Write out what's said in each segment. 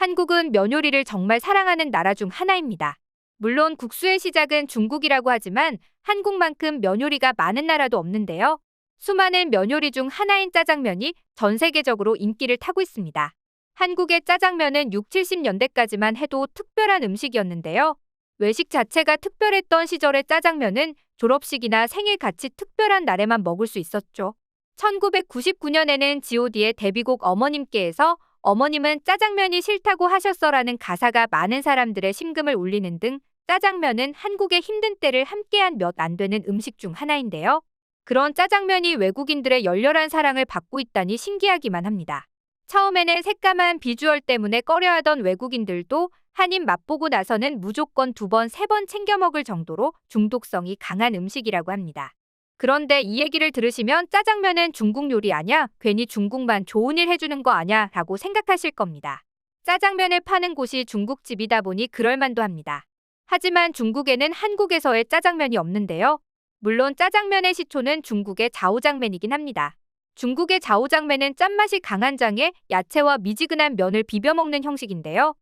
한국은 면 요리를 정말 사랑하는 나라 중 하나입니다. 물론 국수의 시작은 중국이라고 하지만 한국만큼 면 요리가 많은 나라도 없는데요. 수많은 면 요리 중 하나인 짜장면이 전 세계적으로 인기를 타고 있습니다. 한국의 짜장면은 6, 70년대까지만 해도 특별한 음식이었는데요. 외식 자체가 특별했던 시절의 짜장면은 졸업식이나 생일 같이 특별한 날에만 먹을 수 있었죠. 1999년에는 god의 데뷔곡 어머님께에서 어머님은 짜장면이 싫다고 하셨어라는 가사가 많은 사람들의 심금을 울리는 등 짜장면은 한국의 힘든 때를 함께한 몇 안 되는 음식 중 하나인데요. 그런 짜장면이 외국인들의 열렬한 사랑을 받고 있다니 신기하기만 합니다. 처음에는 새까만 비주얼 때문에 꺼려하던 외국인들도 한입 맛보고 나서는 무조건 두 번, 세 번 챙겨 먹을 정도로 중독성이 강한 음식이라고 합니다. 그런데 이 얘기를 들으시면 짜장면은 중국 요리 아냐? 괜히 중국만 좋은 일 해주는 거 아냐? 라고 생각하실 겁니다. 짜장면을 파는 곳이 중국집이다 보니 그럴만도 합니다. 하지만 중국에는 한국에서의 짜장면이 없는데요. 물론 짜장면의 시초는 중국의 자오장면이긴 합니다. 중국의 자오장면은 짠맛이 강한 장에 야채와 미지근한 면을 비벼 먹는 형식인데요.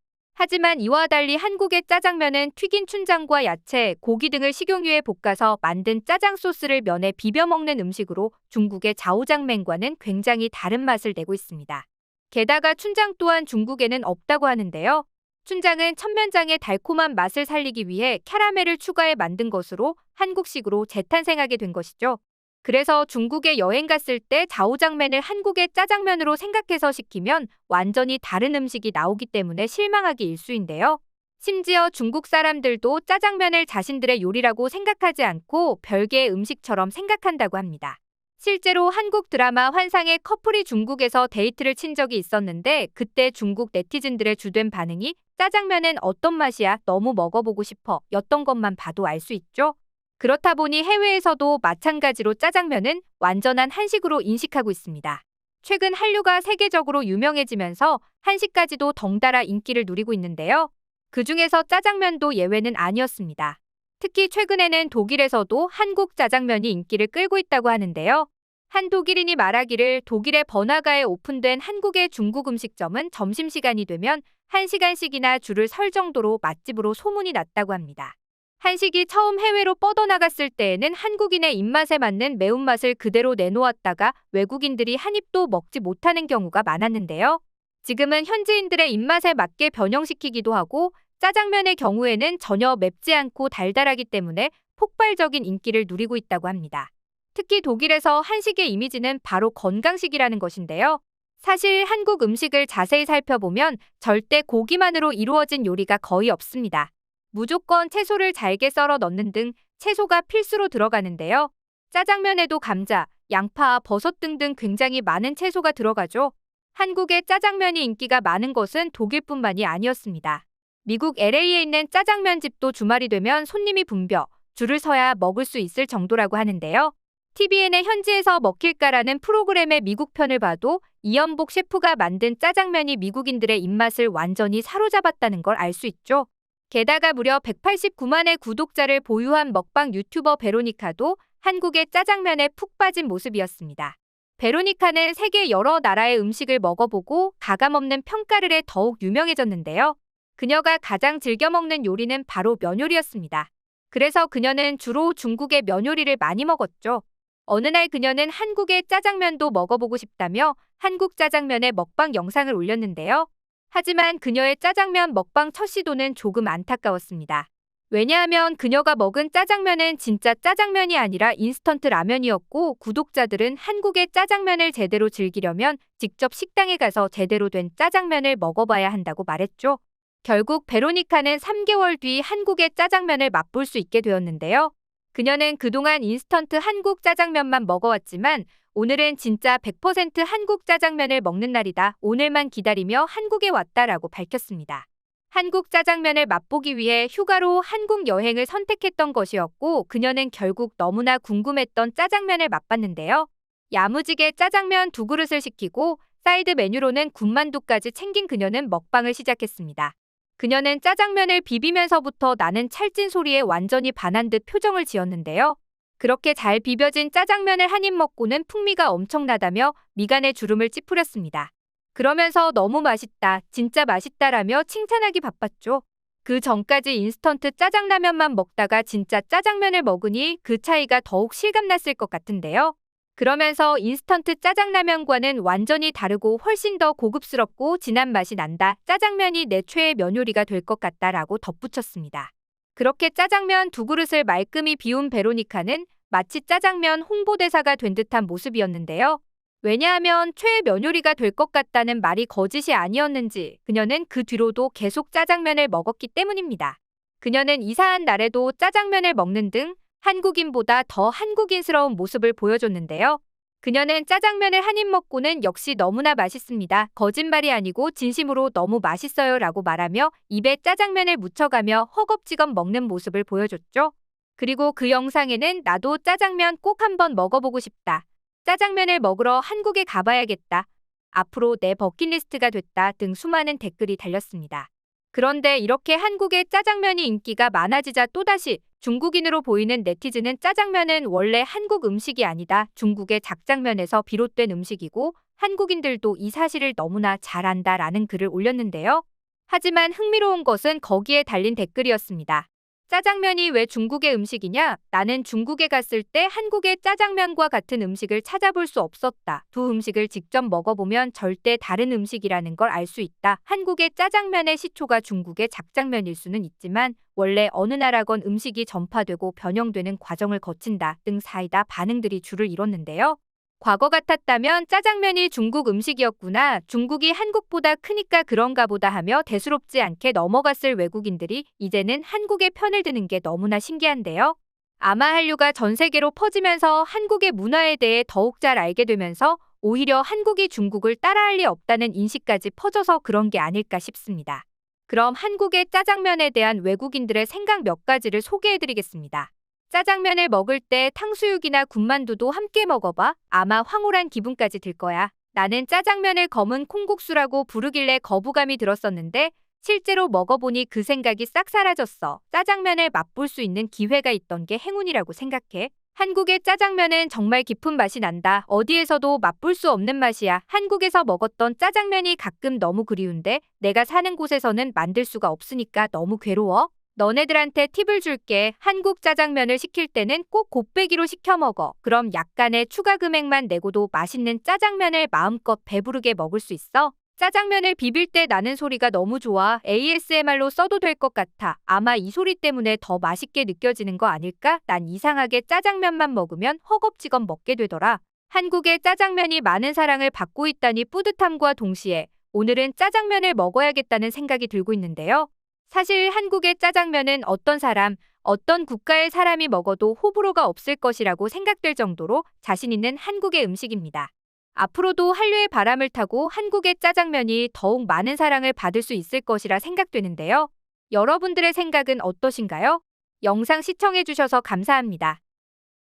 하지만 이와 달리 한국의 짜장면은 튀긴 춘장과 야채, 고기 등을 식용유에 볶아서 만든 짜장 소스를 면에 비벼 먹는 음식으로 중국의 자오장면과는 굉장히 다른 맛을 내고 있습니다. 게다가 춘장 또한 중국에는 없다고 하는데요. 춘장은 천면장의 달콤한 맛을 살리기 위해 캐러멜을 추가해 만든 것으로 한국식으로 재탄생하게 된 것이죠. 그래서 중국에 여행 갔을 때 자오장면을 한국의 짜장면으로 생각해서 시키면 완전히 다른 음식이 나오기 때문에 실망하기 일쑤인데요. 심지어 중국 사람들도 짜장면을 자신들의 요리라고 생각하지 않고 별개의 음식처럼 생각한다고 합니다. 실제로 한국 드라마 환상의 커플이 중국에서 데이트를 친 적이 있었는데 그때 중국 네티즌들의 주된 반응이 짜장면은 어떤 맛이야? 너무 먹어보고 싶어. 였던 것만 봐도 알 수 있죠. 그렇다 보니 해외에서도 마찬가지로 짜장면은 완전한 한식으로 인식하고 있습니다. 최근 한류가 세계적으로 유명해지면서 한식까지도 덩달아 인기를 누리고 있는데요. 그 중에서 짜장면도 예외는 아니었습니다. 특히 최근에는 독일에서도 한국 짜장면이 인기를 끌고 있다고 하는데요. 한 독일인이 말하기를 독일의 번화가에 오픈된 한국의 중국 음식점은 점심시간이 되면 1시간씩이나 줄을 설 정도로 맛집으로 소문이 났다고 합니다. 한식이 처음 해외로 뻗어나갔을 때에는 한국인의 입맛에 맞는 매운맛을 그대로 내놓았다가 외국인들이 한 입도 먹지 못하는 경우가 많았는데요. 지금은 현지인들의 입맛에 맞게 변형시키기도 하고 짜장면의 경우에는 전혀 맵지 않고 달달하기 때문에 폭발적인 인기를 누리고 있다고 합니다. 특히 독일에서 한식의 이미지는 바로 건강식이라는 것인데요. 사실 한국 음식을 자세히 살펴보면 절대 고기만으로 이루어진 요리가 거의 없습니다. 무조건 채소를 잘게 썰어 넣는 등 채소가 필수로 들어가는데요. 짜장면에도 감자, 양파, 버섯 등등 굉장히 많은 채소가 들어가죠. 한국의 짜장면이 인기가 많은 것은 독일뿐만이 아니었습니다. 미국 LA에 있는 짜장면 집도 주말이 되면 손님이 붐벼 줄을 서야 먹을 수 있을 정도라고 하는데요. TVN의 현지에서 먹힐까라는 프로그램의 미국 편을 봐도 이연복 셰프가 만든 짜장면이 미국인들의 입맛을 완전히 사로잡았다는 걸 알 수 있죠. 게다가 무려 189만의 구독자를 보유한 먹방 유튜버 베로니카도 한국의 짜장면에 푹 빠진 모습이었습니다. 베로니카는 세계 여러 나라의 음식을 먹어보고 가감없는 평가를 해 더욱 유명해졌는데요. 그녀가 가장 즐겨 먹는 요리는 바로 면 요리였습니다. 그래서 그녀는 주로 중국의 면 요리를 많이 먹었죠. 어느 날 그녀는 한국의 짜장면도 먹어보고 싶다며 한국 짜장면의 먹방 영상을 올렸는데요. 하지만 그녀의 짜장면 먹방 첫 시도는 조금 안타까웠습니다. 왜냐하면 그녀가 먹은 짜장면은 진짜 짜장면이 아니라 인스턴트 라면이었고 구독자들은 한국의 짜장면을 제대로 즐기려면 직접 식당에 가서 제대로 된 짜장면을 먹어봐야 한다고 말했죠. 결국 베로니카는 3개월 뒤 한국의 짜장면을 맛볼 수 있게 되었는데요. 그녀는 그동안 인스턴트 한국 짜장면만 먹어왔지만 오늘은 진짜 100% 한국 짜장면을 먹는 날이다. 오늘만 기다리며 한국에 왔다라고 밝혔습니다. 한국 짜장면을 맛보기 위해 휴가로 한국 여행을 선택했던 것이었고 그녀는 결국 너무나 궁금했던 짜장면을 맛봤는데요. 야무지게 짜장면 두 그릇을 시키고 사이드 메뉴로는 군만두까지 챙긴 그녀는 먹방을 시작했습니다. 그녀는 짜장면을 비비면서부터 나는 찰진 소리에 완전히 반한 듯 표정을 지었는데요. 그렇게 잘 비벼진 짜장면을 한 입 먹고는 풍미가 엄청나다며 미간에 주름을 찌푸렸습니다. 그러면서 너무 맛있다, 진짜 맛있다라며 칭찬하기 바빴죠. 그 전까지 인스턴트 짜장라면만 먹다가 진짜 짜장면을 먹으니 그 차이가 더욱 실감났을 것 같은데요. 그러면서 인스턴트 짜장라면과는 완전히 다르고 훨씬 더 고급스럽고 진한 맛이 난다. 짜장면이 내 최애 면 요리가 될 것 같다라고 덧붙였습니다. 그렇게 짜장면 두 그릇을 말끔히 비운 베로니카는 마치 짜장면 홍보대사가 된 듯한 모습이었는데요. 왜냐하면 최애 면 요리가 될 것 같다는 말이 거짓이 아니었는지 그녀는 그 뒤로도 계속 짜장면을 먹었기 때문입니다. 그녀는 이사한 날에도 짜장면을 먹는 등 한국인보다 더 한국인스러운 모습을 보여줬는데요. 그녀는 짜장면을 한 입 먹고는 역시 너무나 맛있습니다. 거짓말이 아니고 진심으로 너무 맛있어요 라고 말하며 입에 짜장면을 묻혀가며 허겁지겁 먹는 모습을 보여줬죠. 그리고 그 영상에는 나도 짜장면 꼭 한번 먹어보고 싶다. 짜장면을 먹으러 한국에 가봐야겠다. 앞으로 내 버킷리스트가 됐다 등 수많은 댓글이 달렸습니다. 그런데 이렇게 한국의 짜장면이 인기가 많아지자 또다시 중국인으로 보이는 네티즌은 짜장면은 원래 한국 음식이 아니다. 중국의 작장면에서 비롯된 음식이고 한국인들도 이 사실을 너무나 잘 안다라는 글을 올렸는데요. 하지만 흥미로운 것은 거기에 달린 댓글이었습니다. 짜장면이 왜 중국의 음식이냐? 나는 중국에 갔을 때 한국의 짜장면과 같은 음식을 찾아볼 수 없었다. 두 음식을 직접 먹어보면 절대 다른 음식이라는 걸 알 수 있다. 한국의 짜장면의 시초가 중국의 작장면일 수는 있지만 원래 어느 나라건 음식이 전파되고 변형되는 과정을 거친다 등 사이다 반응들이 줄을 이뤘는데요. 과거 같았다면 짜장면이 중국 음식이었구나. 중국이 한국보다 크니까 그런가 보다 하며 대수롭지 않게 넘어갔을 외국인들이 이제는 한국의 편을 드는 게 너무나 신기한데요. 아마 한류가 전 세계로 퍼지면서 한국의 문화에 대해 더욱 잘 알게 되면서 오히려 한국이 중국을 따라할 리 없다는 인식까지 퍼져서 그런 게 아닐까 싶습니다. 그럼 한국의 짜장면에 대한 외국인들의 생각 몇 가지를 소개해드리겠습니다. 짜장면을 먹을 때 탕수육이나 군만두도 함께 먹어봐. 아마 황홀한 기분까지 들 거야. 나는 짜장면을 검은 콩국수라고 부르길래 거부감이 들었었는데 실제로 먹어보니 그 생각이 싹 사라졌어. 짜장면을 맛볼 수 있는 기회가 있던 게 행운이라고 생각해. 한국의 짜장면은 정말 깊은 맛이 난다. 어디에서도 맛볼 수 없는 맛이야. 한국에서 먹었던 짜장면이 가끔 너무 그리운데 내가 사는 곳에서는 만들 수가 없으니까 너무 괴로워. 너네들한테 팁을 줄게. 한국 짜장면을 시킬 때는 꼭 곱빼기로 시켜 먹어. 그럼 약간의 추가 금액만 내고도 맛있는 짜장면을 마음껏 배부르게 먹을 수 있어. 짜장면을 비빌 때 나는 소리가 너무 좋아. ASMR로 써도 될 것 같아. 아마 이 소리 때문에 더 맛있게 느껴지는 거 아닐까? 난 이상하게 짜장면만 먹으면 허겁지겁 먹게 되더라. 한국의 짜장면이 많은 사랑을 받고 있다니 뿌듯함과 동시에 오늘은 짜장면을 먹어야겠다는 생각이 들고 있는데요. 사실 한국의 짜장면은 어떤 사람, 어떤 국가의 사람이 먹어도 호불호가 없을 것이라고 생각될 정도로 자신 있는 한국의 음식입니다. 앞으로도 한류의 바람을 타고 한국의 짜장면이 더욱 많은 사랑을 받을 수 있을 것이라 생각되는데요. 여러분들의 생각은 어떠신가요? 영상 시청해주셔서 감사합니다.